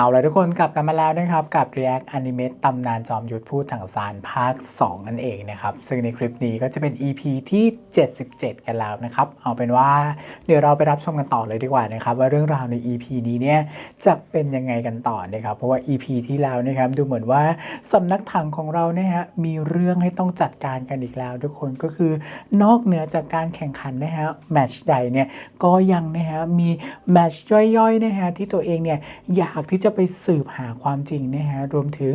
เอาละทุกคนกลับกันมาแล้วนะครับ กับ React Anime ตำนานจอมยุทธพูดถังสารภาค 2 นั่นเองนะครับ ซึ่งในคลิปนี้ก็จะเป็น EP ที่ 77 กันแล้วนะครับ เอาเป็นว่าเดี๋ยวเราไปรับชมกันต่อเลยดีกว่านะครับ ว่าเรื่องราวใน EP นี้เนี่ยจะเป็นยังไงกันต่อนะครับ เพราะว่า EP ที่แล้วนะครับดูเหมือนว่าสำนักถังของเราเนี่ยฮะมีเรื่องให้ต้องจัดการกันอีกแล้ว ทุกคนก็คือนอกเหนือจากการแข่งขันนะฮะแมตช์ใดเนี่ยก็ยังนะฮะมีแมตช์ย่อยๆนะฮะที่ตัวเองเนี่ยอยากที่จะไปสืบหาความจริงนะฮะรวมถึง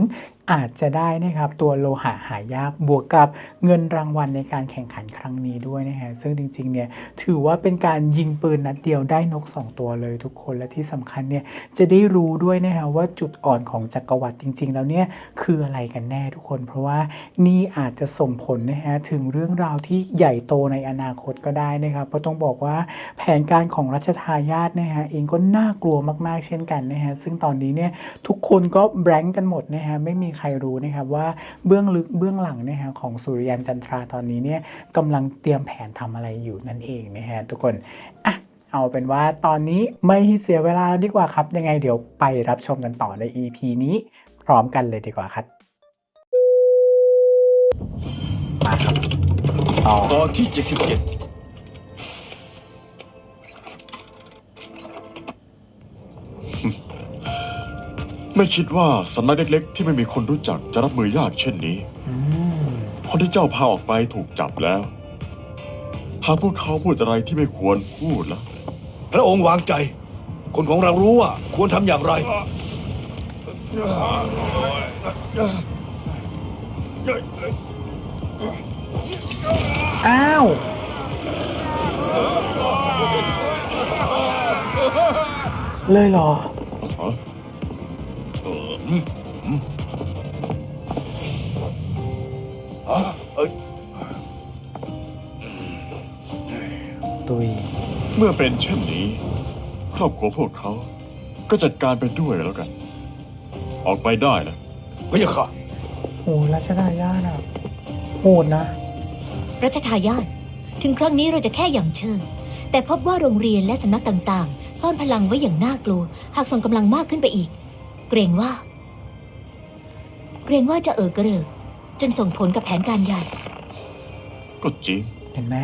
อาจจะได้นะครับตัวโลหะหายากบวกกับเงินรางวัลในการแข่งขันครั้งนี้ด้วยนะฮะซึ่งจริงๆเนี่ยถือว่าเป็นการยิงปืนนัดเดียวได้นก 2 ตัวเลยทุกคนและที่สำคัญเนี่ยจะได้รู้ด้วยนะฮะว่าจุดอ่อนของจักรวรรดิจริง ๆ แล้วเนี่ยคืออะไรกันแน่ทุกคน เพราะว่านี่อาจจะส่งผลนะฮะถึงเรื่องราวที่ใหญ่โตในอนาคตก็ได้นะครับเพราะต้องบอกว่าแผนการของรัชทายาทนะฮะเองก็น่ากลัวมากๆเช่นกันนะฮะซึ่งตอนนี้เนี่ยทุกคนก็แบงก์กันหมดนะฮะไม่มีใครรู้นะครับว่าเบื้องลึกเบื้องหลังนะฮะของสุริยันจันทราตอนนี้เนี่ยกำลังเตรียมแผนทำอะไรอยู่นั่นเองนะฮะทุกคนอะเอาเป็นว่าตอนนี้ไม่ให้เสียเวลาดีกว่าครับ ยังไงเดี๋ยวไปรับชมกันต่อใน EP นี้พร้อมกันเลยดีกว่าครับมาครับต่อตอนที่ ไม่คิดว่าสำนักเล็กๆ ที่ไม่มีคนรู้จักจะรับมือยากเช่นนี้อืมคนที่เจ้าพาออกไปถูกจับแล้ว หากพวกเขาพูดอะไรที่ไม่ควรพูดแล้ว77พระองค์วางใจ คนของเรารู้ว่าควรทำอย่างไร อ้าว เลยเหรอ ตุยเมื่อเป็นเช่นนี้ ครอบครัวพวกเขาก็จัดการไปด้วยแล้วกัน ออกไปได้แล้วไม่ใช่ค่ะโหรัชดาย่าน่ะโหดนะ รัชทายาทถึงครั้งนี้เราจะแค่อย่างเชิง แต่พบว่าโรงเรียนและสำนักต่างๆ ซ่อนพลังไว้อย่างน่ากลัว หากส่งกำลังมากขึ้นไปอีก เกรงว่า เกรงว่าจะเอ่อกระเริกจนส่งผลกับแผนการใหญ่ ก็จริง เห็นไหม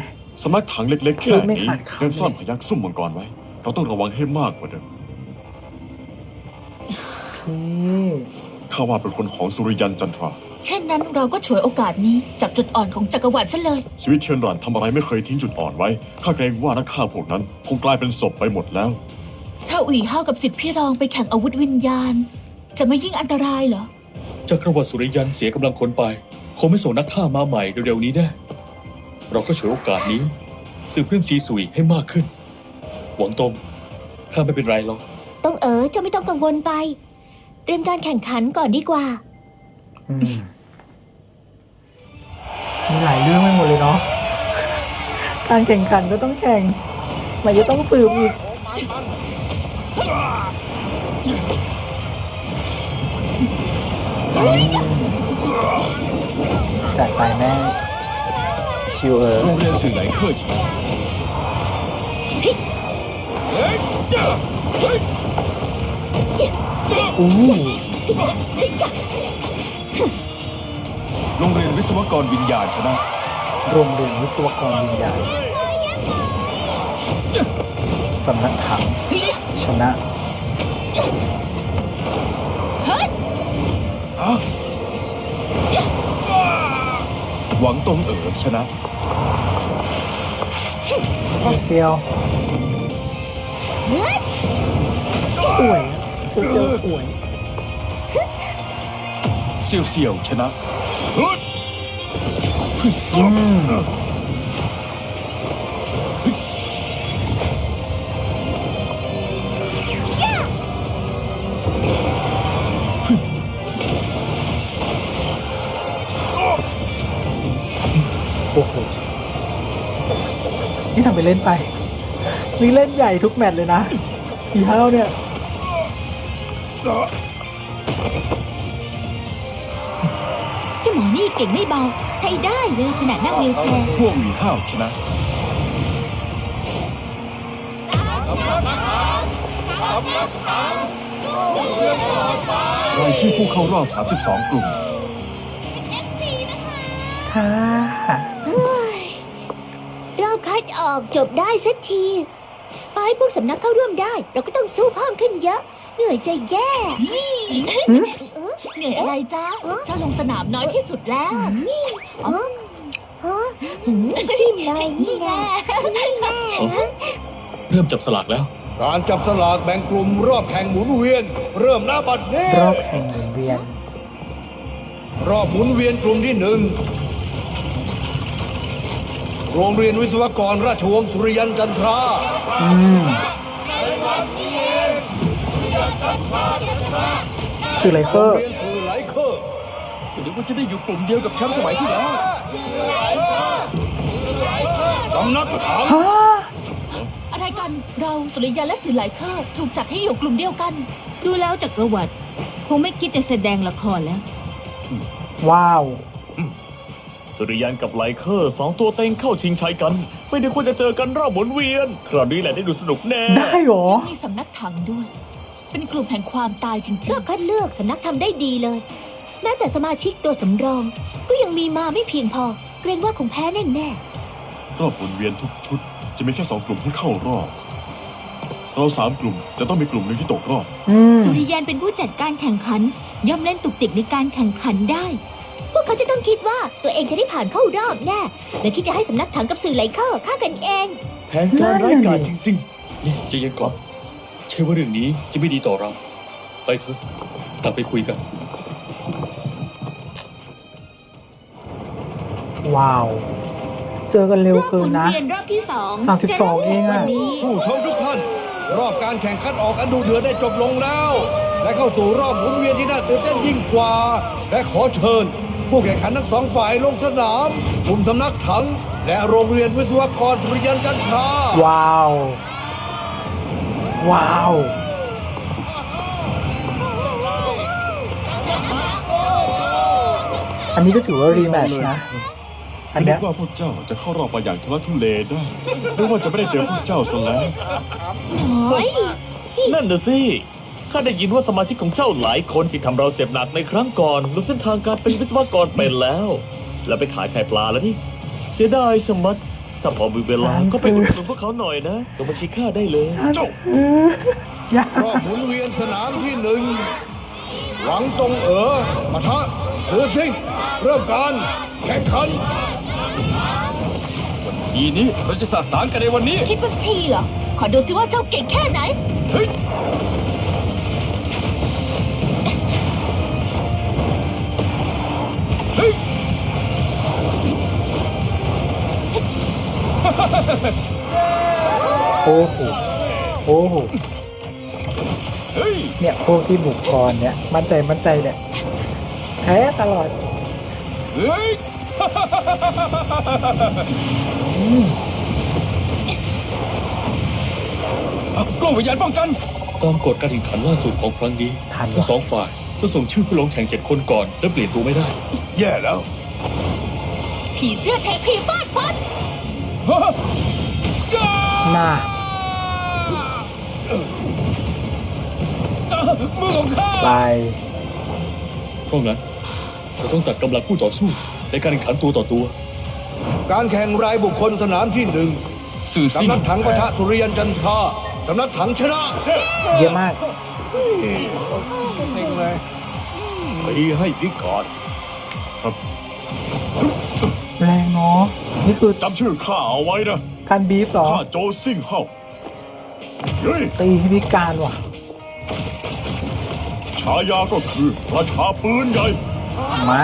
สำนักถังเล็กๆ แค่พูดไม่นี้ขาดคำ ยังซ่อนเลยพยักซุ่มมังกรไว้ เราต้องระวังให้มากกว่าเดิมพี่ข้าว่าเป็นคนของสุริยันจันทรา เช่นนั้นเราก็ฉวยโอกาสนี้จับจุดอ่อนของจักรวรรดิซะเลย ชีวิตเทียนรันทำอะไรไม่เคยทิ้งจุดอ่อนไว้ ข้าเกรงว่านักฆ่าพวกนั้น คงกลายเป็นศพไปหมดแล้ว ถ้าอุ๋ยห้าวกับสิทธิพี่รองไปแข่งอาวุธวิญญาณ จะไม่ยิ่งอันตรายเหรอ จักรวรรดิสุริยันเสียกำลังคนไปคงไม่ส่งนักฆ่ามาใหม่เร็วๆนี้แน่เราก็ฉวยโอกาสนี้สืบเรื่องซีสุยให้มากขึ้น หวังตงข้าไม่เป็นไรหรอกต้องเอ๋อเจะไม่ต้องกังวลไป เตรียมการแข่งขันก่อนดีกว่า อืมมีหลายเรื่องไปหมดเลยเนาะ การแข่งขันก็ต้องแข่งมันจะต้องสืบอีก จัดไปแม่ชิวเออโรงเรียนสื่อไหลเคอร์ชนะอู้โรงเรียนวิศวกรวิญญาณชนะโรงเรียนวิศวกรวิญญาณสำนักถังชนะ หวังตงเอ๋อชนะ เซียวสวยอะเซียวสวยเซียวเซียวชนะอืม นี่ทำไปเล่นไปนี่เล่นใหญ่ทุกแมตช์เลยนะอีเท้าเนี่ยเจ้าหมอนี่เก่งไม่เบา ใช้ได้เลยขนาดนั่งวิวแชร์พวกหวีห้าวชนะเรายชื่อผู้เข้ารอบ 32 กลุ่มค่ะรอบ คัดออกจบได้สักทีไปให้พวกสำนักเข้าร่วมได้ เราก็ต้องสู้เพิ่มขึ้นเยอะ เหนื่อยใจแย่เหนื่อยอะไรจ๊ะเจ้าลงสนามน้อยที่สุดแล้วจิ้มเลยนี่แน่เริ่มจับสลากแล้ว การจับสลากแบ่งกลุ่มรอบแข่งหมุนเวียน เริ่มหน้าบัดนี้รอบแข่งหมุนเวียน รอบหมุนเวียนกลุ่มที่หนึ่ง โรงเรียนวิศวกรราชวงศ์สุริยันจันทราอืมสื่อไลเคอโรงร์เรียนสื่อไหลเคอร์หรือว่าจะได้อยู่กลุ่มเดียวกับแชมป์สมัยที่แล้วสำนักถังฮะอะไรกัน เราสุริยันและสื่อหลายเคอร์ถูกจัดให้อยู่กลุ่มเดียวกัน ดูแล้วจากประวัติ คงไม่คิดจะแสดงละครแล้ว ว้าว สุริยันกับไลเคอร์สองตัวเต็งเข้าชิงชัยกัน ไม่ได้ควรจะเจอกันรอบหมุนเวียน คราวนี้แหละได้ดูสนุกแน่ ได้เหรอ มีสำนักถังด้วย เป็นกลุ่มแห่งความตายจริรองบคัดเลือกสำนักทำได้ดีเลย แม้แต่สมาชิกตัวสำรอง ก็ยังมีมาไม่เพียงพอ เกรงว่าคงแพ้แน่รอบหมุนเวียนทุกชุด จะมีแค่สองกลุ่มที่เข้ารอบ เราสามกลุ่มจะต้องมีกลุ่มหนึ่งที่ตกรอบ อืม ๆสุริยันเป็นผู้จัดการแข่งขัน ย่อมเล่นตุกติกในการแข่งขันได้ๆพ วกเขาจะต้องคิดว่าตัวเองจะได้ผ่านเข้ารอบแน่ และคิดจะให้สำนักถังกับสื่อไลเคอร์ฆ่ากันเอง แผนการร้ายกาจจริงๆ นี่ใจะยังก่อนใช่ว่าเรื่องนี้จะไม่ดีต่อเรา ไปเถอะกลับไปคุยกัน ว้าว เจอกันเร็วเกินนะ รอบหมุเวียนรอบที่สองสามสิบสองเองอะ วันนี้ ผู้ชมทุกท่าน รอบการแข่งขันออกอันดูเดือดได้จบลงแล้ว และเข้าสู่รอบหมุนเวียนที่น่าตื่นเต้นยิ่งกว่า และขอเชิญ ผู้แข่งขันทั้งสองฝ่ายลงสนามกลุ่มสำนักถัง และโรงเรียนวิศวกรสุริยันจันทราว้าว ว้าว อันนี้ก็ถือว่ารีแมตช์นะ อันไม่เนี้นึยกว่าพวกเจ้าจะเข้ารอบไปอย่างทุลักทุเลได้นึกว่าจะไม่ได้เจอพวกเจ้าซะแล้วโอ้ยนั่นน่ะสิ ข้าได้ยินว่าสมาชิกของเจ้าหลายคนที่ทำเราเจ็บหนักในครั้งก่อนรู้เส้นทางการเป็นวิศวกรเป็นแล้ว แล้วไปขายไข่ปลาแล้วนี่ เสียดายชะมัดถ้าพอมีเวลาก็ไปอุดหนุนพวกเขาหน่อยนะลงบัญชีข้าได้เลยเจ้ายากรอบหมุนเวียนสนามที่หนึ่งหวังตรงเอ๋อปะทะเสือซิ่งเริ่มการแข่งขันทีนี้เราจะสาสางกันในวันนี้คิดว่าชีเหรอ ขอดูสิว่าเจ้าเก่งแค่ไหนเฮ้ย โอ้โหโอ้โหเฮ้ยเนี่ยพวกที่บุกกรเนี่ย มั่นใจมั่นใจเนี่ยแพ้ตลอดเฮ้ยกล้องวิญญาณป้องกัน ตามกฎการแข่งขันล่าสุดของครั้งนี้ทันวะทั้งสองฝ่ายจะส่งชื่อผู้ลงแข่งเจ็ดคนก่อน และเปลี่ยนตัวไม่ได้ แย่แล้ว ผีเสื้อเทพีฟาดฟันห น้ามือของข้าไปเพราะงั้นเราต้องตัดกำลังผู้ต่อสู้ในการแข่งขันตัวต่อตัว การแข่งรายบุคคลสนามที่หนึ่งสื่อสิ่งสำนักถังปะทะสุริยันจันทราสำนักถังชนะเยอะมากเซ็งเลยตีให้พิกอด แรงเนาะนี่คือจำชื่อข้าเอาไว้นะการบีฟเหรอข้าโจซิ่งเฮาเฮ้ยตีให้พิการว่ะฉายาก็คือราชาปืนใหญ่มา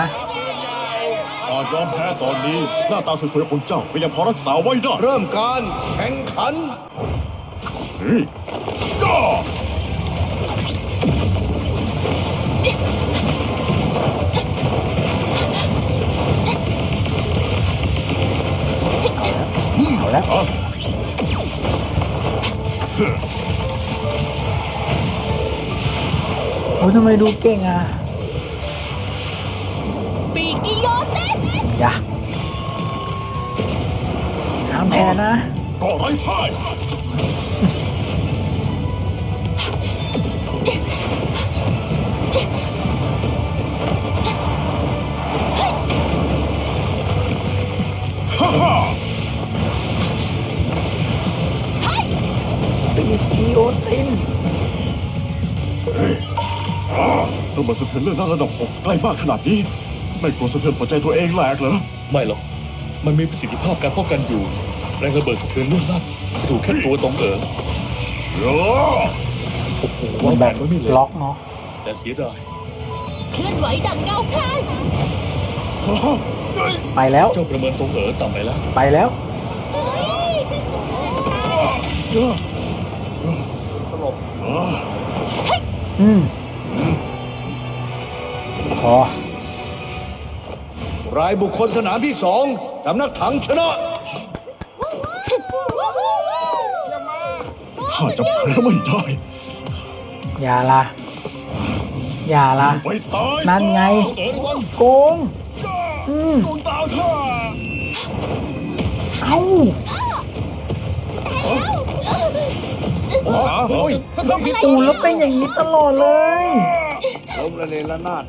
อาจยอมแพ้ตอนนี้ หน้าตาสวยๆของเจ้าก็ยังพอรักษาไว้ได้เริ่มการแข่งขันเฮ้ยก้า แล้วอะโอ้ยทำไมดูเก่งอะปีกิโยเซนอย่าห้ามแพ้นะก็ไร้พ่าย บิดสะเทือนเลือดหน้าระดับหกใกล้มากขนาดนี้ ไม่กลัวสะเทือนหัวใจตัวเองแหลกเหรอ ไม่หรอก มันมีประสิทธิภาพการป้องกันอยู่ แรงระเบิดสะเทือนเลื่อนลั่นจะถูกแค่ตัวตรงเอ๋อเออโอ้โหมัวานงแบแบบบไว้ไม่เลยล็อกเนาะ แต่เสียดายเคลื่อนไหวดังเงาพรายไปแล้ว เจ้าประเมินตรงเอ๋อต่ำไปแล้ว ไปแล้วอืม พอ รายบุคคลสนามที่สองสำนักถังชนะข้าจะแพ้ไม่ได้ อย่าละอย่าละไปตายนั่นไงเอ๋อระวังโกงอืมดวงตาข้าเอ้าโอ้ยอูแล้วเป็นอย่างนี้ตลอดเลยล้มระเนระนาด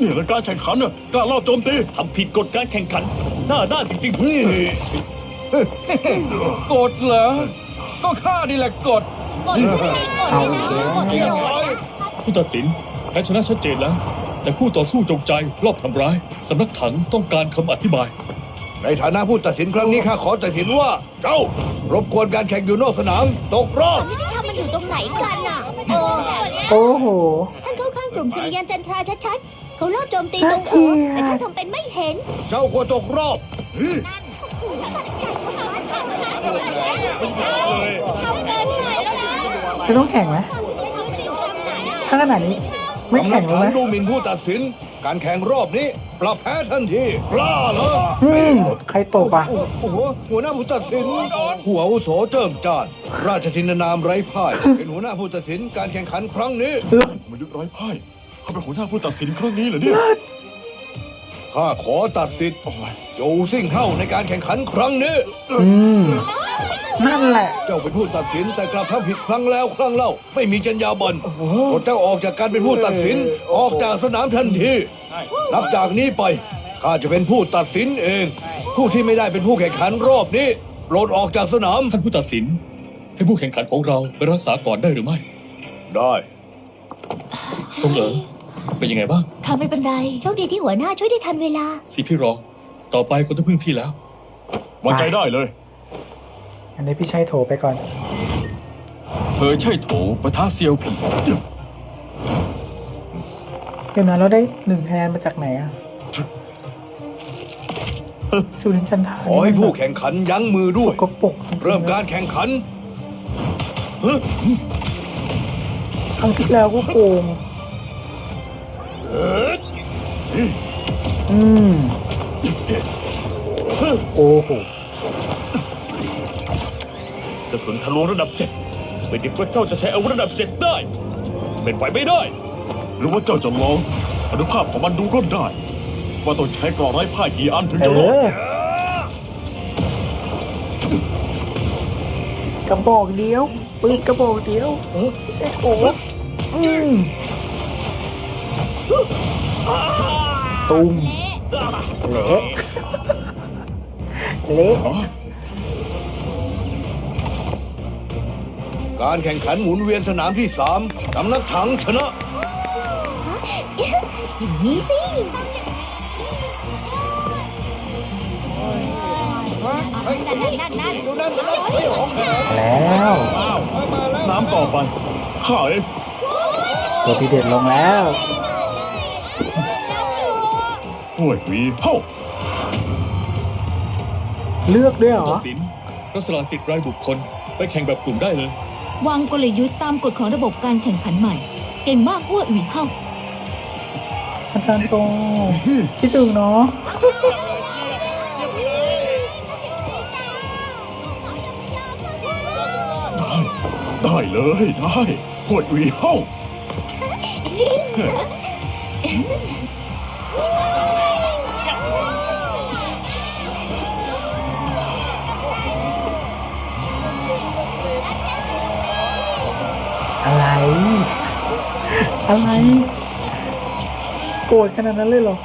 นี่แหละการแข่งขันน่ะกล้ารอบโจมตีทำผิดกฎการแข่งขัน หน้าด้านจริงนี่กดเหรอ ก็ข้านี่แหละกด กดไม่มีกดเอานะอีกแล้วกดไม่ลงๆผู้ตัดสินแพ้ชนะชัดเจนแล้ว แต่คู่ต่อสู้จงใจรอบทำร้ายสำนักถังต้องการคำอธิบาย ในฐานะผู้ตัดสินครั้งนี้ข้าขอตัดสินว่า เจ้ารบกวนการแข่งอยู่นอกสนาม ตกรอบความยุติธรรมมันอยู่ตรงไหนกันน่ะโอ้โอ้โห ท่านเข้าข้างกลุ่มสุริยันจันทราชัดๆ เขาลอบโจมตีตรงน่าเกลีเอ๋ยดอแต่ท่านทำเป็นไม่เห็น เจ้าควรตกรอบจะต้องแข่งไหมถ้าขนาดนี้ ไม่สำนัแข่กงรู้ถัไหมงดูหมิ่นผู้ตัดสิน การแข่งรอบนี้ปรับแพ้ทันทีกล้าเหรออืมใครตกอะโอ้โหหัวหน้าผู้ตัดสิน หัวอาวุโสเจิมจาน ราชทินนามไร้พ่าย เป็นหัวหน้าผู้ตัดสินการแข่งขันครั้งนี้มยุทธ์ร้อยพ่าย เขาเป็นหัวหน้าผู้ตัดสินครั้งนี้เหรอเนี่ยข้าขอตัดสิทธิ์โอ้ยโจวซิ่งเข้าในการแข่งขันครั้งนี้ อืมนั่นแหละ เจ้าเป็นผู้ตัดสินแต่กลับทำผิดครั้งแล้วครั้งเล่า ไม่มีจรรยาบรรณกดเจ้าออกจากการเป็นผู้ตัดสินออกจากสนามทันทีนับจากนี้ไปข้าจะเป็นผู้ตัดสินเอง ผู้ที่ไม่ได้เป็นผู้แข่งขันรอบนี้โปรดออกจากสนามท่านผู้ตัดสิน ให้ผู้แข่งขันของเราไปรักษาก่อนได้หรือไม่ ได้ ตรงเอ๋อเป็นยังไงบ้างข้าไม่เป็นไรโชคดีที่หัวหน้าช่วยได้ทันเวลา สิพี่รอง ต่อไปคนต้องพึ่งพี่แล้ว วางใจได้เลย อันนี้พี่ชัยโถไปก่อน เผอใช่โถปะทะเซียวผีเดี๋ยวนั้นเราได้หนึ่งคะแนนมาจากไหนอะสุรินทร์จันทราขอให้ผู้แข่งขันยั้งมือด้สวย กปรกจงๆเริ่มการแข่งขันครั้งที่แล้วก็โกง อืมโอ้โหกระสุนทะลวงระดับเจ็ดไม่ได้ว่าเจ้าจะใช้อาวุธระดับเจ็ดได้ เป็นไปไม่ได้ หรือว่าเจ้าจะลองอนุภาพของมันดูก็ได้ ว่าต้องใช้กรอไร้พ่ายกี่อันถึงเอจะรอดอกระบอกเดียวปืนกระบอกเดียวไม่ใช่โถอืม ตุ้มเละเละการแข่งขันหมุนเวียนสนามที่สามสำนักถังชนะอย่างนี้สิแล้วน้ำต่อไปข้าเองตัวพี่เด็ดลงแล้ว ห่วยหวีเฮ้าเลือกด้วยเหรอ ตัดสินรัศดรสิทธิ์รายบุคคล ไปแข่งแบบกลุ่มได้เลย วางกลยุทธ์ตามกฎของระบบการแข่งขันใหม่ เก่งมากอ้วอุ๋ยเฮ้าอาจารย์โจคิดถึงเนาะได้เลยได้ห่วยหวีเฮ้า อะไร โกรธขนาดนั้นเลยเหรอ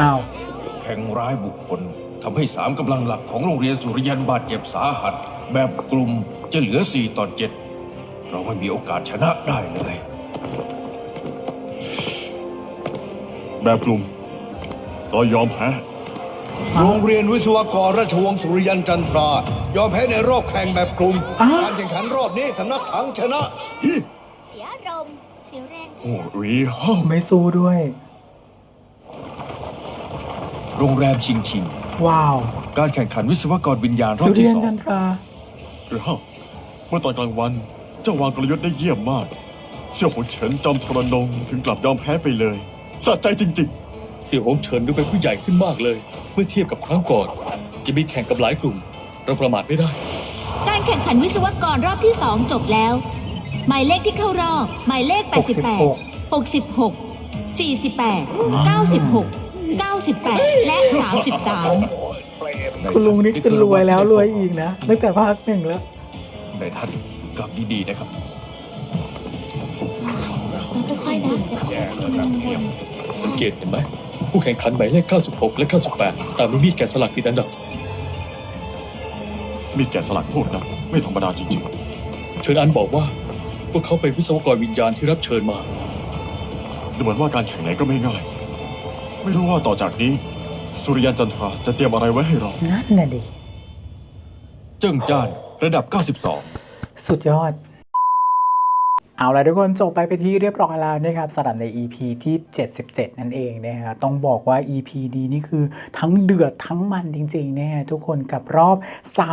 อ้าว แข่งร้ายบุคคลทำให้สามกำลังหลักของโรงเรียนสุริยันบาดเจ็บสาหัส แบบกลุ่มจะเหลือ4ต่อ7เราไม่มีโอกาสชนะได้เลย แบบกลุ่มเรายอมแพ้ โรงเรียนวิศวกรราชวงศ์สุริยันจันทรา ยอมแพ้ในรอบแข่งแบบกลุ่ม อ้าว การแข่งขันรอบนี้สำนักถังชนะ เสียอารมณ์เสียแรงโอ้วีเฮ้าไม่สู้ด้วย โรงแรมชิงชิง ว้าวการแข่งขันวิศวกรวิญญาณรอสุบริที่ยันสอจังนทราหรือเฮ้าเมื่อตอนกลางวัน เจ้าวางกลยุทธ์ได้เยี่ยมมาก เสี่ยวหงเฉินจอมทรนงถึงกลับยอมแพ้ไปเลยสะใจจริงเสี่ยวหงเฉินดูเป็นผู้ใหญ่ขึ้นมากเลย เมื่อเทียบกับครั้งก่อน จะมีแข่งกับหลายกลุ่ม เราประมาทไม่ได้ การแข่งขันวิศวกรรอบที่สองจบแล้ว หมายเลขที่เข้ารอบ หมายเลข 88 66 48 96 98 และ 33 คุณลุงนี่คือรวยแล้วรวยอีกนะตั้งแต่ภาคหนึ่งแล้ว ในท่านกลับดีๆนะครับมันค่อยๆนะสังเกตเห็นไหมผู้แข่งขันหมายเลข 96 และ 98 ตามมีมีดแกะสลักติดอันดับ ๆมีแกะสลักพวกนั้นไม่ธรรมดาจริงเชิญอันบอกว่าพวกเขาเป็นวิศวกรวิญญาณที่รับเชิญมาๆดูเหมือนว่าการแข่งไหนก็ไม่ง่าย ไม่รู้ว่าต่อจากนี้ สุริยันจันทราจะเตรียมอะไรไว้ให้เรา นั่นน่ะดิ เจิ้งจ้านระดับ 92 สุดยอด เอาละทุกคนจบไปไปที่เรียบร้อยแล้วนะครับสำหรับใน EP ที่ 77 นั่นเองนะฮะต้องบอกว่า EP นี้นี่คือทั้งเดือดทั้งมันจริงๆนะฮะทุกคนกับรอบ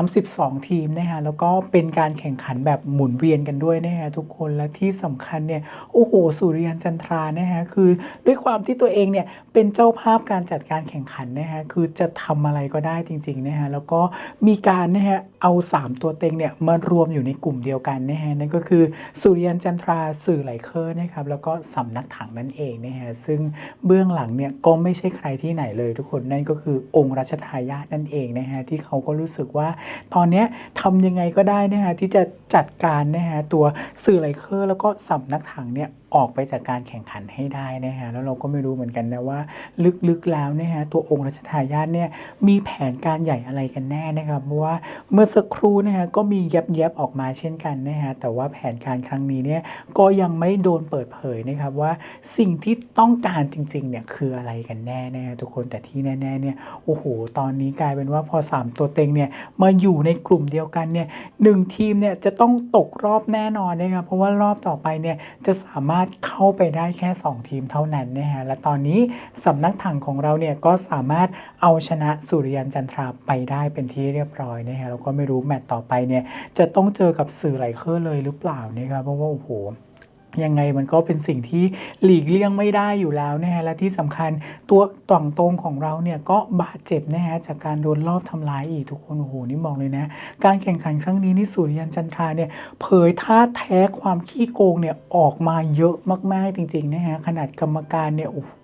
32 ทีมนะฮะแล้วก็เป็นการแข่งขันแบบหมุนเวียนกันด้วยนะฮะทุกคนและที่สำคัญเนี่ยโอ้โหสุริยันจันทรานะฮะคือด้วยความที่ตัวเองเนี่ยเป็นเจ้าภาพการจัดการแข่งขันนะฮะคือจะทำอะไรก็ได้จริงๆนะฮะแล้วก็มีการนะฮะเอา 3 ตัวเต็งเนี่ยมารวมอยู่ในกลุ่มเดียวกันนะฮะนั่นก็คือสุริยันจันทราสื่อไหลเคอร์นะครับแล้วก็สำนักถังนั่นเองนะฮะซึ่งเบื้องหลังเนี่ยก็ไม่ใช่ใครที่ไหนเลยทุกคนนั่นก็คือองค์รัชทายาทนั่นเองนะฮะที่เขาก็รู้สึกว่าตอนนี้ทำยังไงก็ได้นะฮะที่จะจัดการนะฮะตัวสื่อไหลเคอร์แล้วก็สำนักถังเนี่ยออกไปจากการแข่งขันให้ได้นะฮะแล้วเราก็ไม่รู้เหมือนกันนะว่า ลึกๆแล้วนะฮะตัวองค์รัชทายาทเนี่ยมีแผนการใหญ่อะไรกันแน่นะครับเพราะว่าเมื่อสักครู่นะฮะก็มีแยบๆออกมาเช่นกันนะฮะแต่ว่าแผนการครั้งนี้เนี่ยก็ยังไม่โดนเปิดเผยนะครับว่าสิ่งที่ต้องการจริงๆเนี่ยคืออะไรกันแน่นะฮะทุกคนแต่ที่แน่ๆเนี่ยโอ้โหตอนนี้กลายเป็นว่าพอ 3 ตัวเต็งเนี่ยมาอยู่ในกลุ่มเดียวกันเนี่ยหนึ่งทีมเนี่ยจะต้องตกรอบแน่นอนนะครับเพราะว่ารอบต่อไปเนี่ยจะสามารถเข้าไปได้แค่ 2 ทีมเท่านั้นนะฮะและตอนนี้สำนักถังของเราเนี่ยก็สามารถเอาชนะสุริยันจันทราไปได้เป็นที่เรียบร้อยนะฮะแล้วก็ไม่รู้แมตต์ต่อไปเนี่ยจะต้องเจอกับสื่อไหลเคอร์เลยหรือเปล่านะครับเพราะว่าโอ้โห ยังไงมันก็เป็นสิ่งที่หลีกเลี่ยงไม่ได้อยู่แล้วนะฮะและที่สำคัญตัวต่องตรงของเราเนี่ยก็บาดเจ็บนะฮะจากการโดนรอบทำร้ายอีกทุกคนโอ้โหนี่บอกเลยนะ การแข่งขันครั้งนี้นี่สุริยันจันทราเนี่ยเผยท่าแท้ความขี้โกงเนี่ยออกมาเยอะมากๆจริงๆนะฮะขนาดกรรมการเนี่ยโอ้โห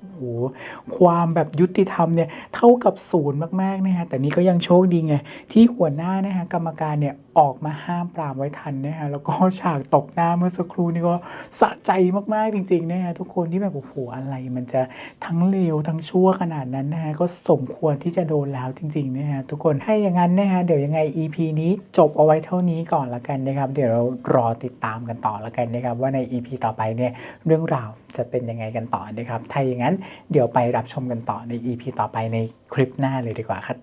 ความแบบยุติธรรมเนี่ยเท่ากับศูนย์มากๆนะฮะแต่นี่ก็ยังโชคดีไงที่หัวหน้านะฮะกรรมการเนี่ยออกมาห้ามปรามไว้ทันนะฮะแล้วก็ฉากตบหน้าเมื่อสักครู่นี่ก็สะใจมากๆจริงๆนะฮะทุกคนที่แบบโอ้โหอะไรมันจะทั้งเลวทั้งชั่วขนาดนั้นนะฮะก็สมควรที่จะโดนแล้วจริงๆนะฮะทุกคนให้อย่างนั้นนะฮะเดี๋ยวยังไง EP นี้จบเอาไว้เท่านี้ก่อนละกันนะครับ เดี๋ยวเรารอติดตามกันต่อละกันนะครับ ว่าใน EP ต่อไปเนี่ยเรื่องราวจะเป็นยังไงกันต่อนะครับถ้าอย่างนั้นเดี๋ยวไปรับชมกันต่อใน EP ต่อไปในคลิปหน้าเลยดีกว่าครับ